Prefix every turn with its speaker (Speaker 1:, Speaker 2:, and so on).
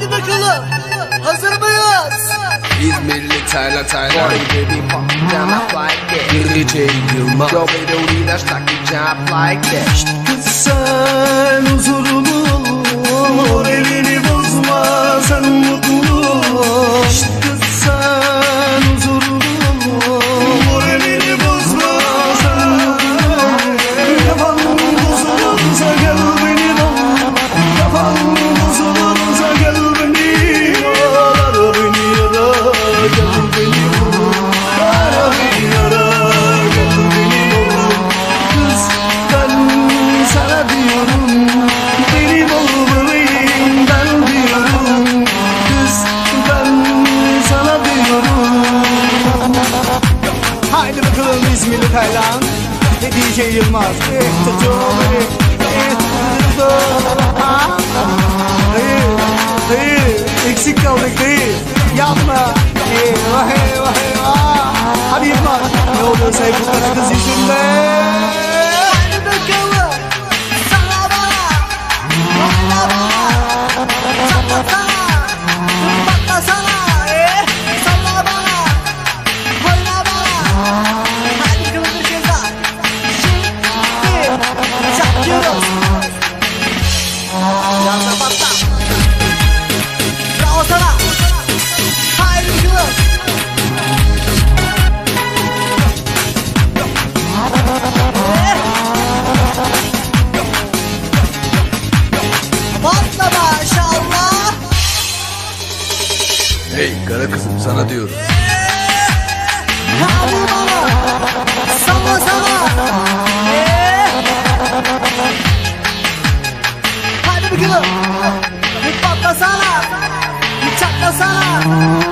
Speaker 1: Hadi bakalım. Hazır mıyız?
Speaker 2: İzmirli Tayla Tayla. Boy baby pop down like that DJ Yılmaz Yo baby we that's like a job like
Speaker 3: İzmirli Taylan Ve DJ Yılmaz Eh tutuyor beni Eh? Hayır Hayır Eksik kaldık değil Yapma Eyvah eyvah eyvah
Speaker 2: Hey kara kızım sana diyorum.
Speaker 1: Sama sama. Hadi bakalım. Bir patlasana. Bir çatlasana.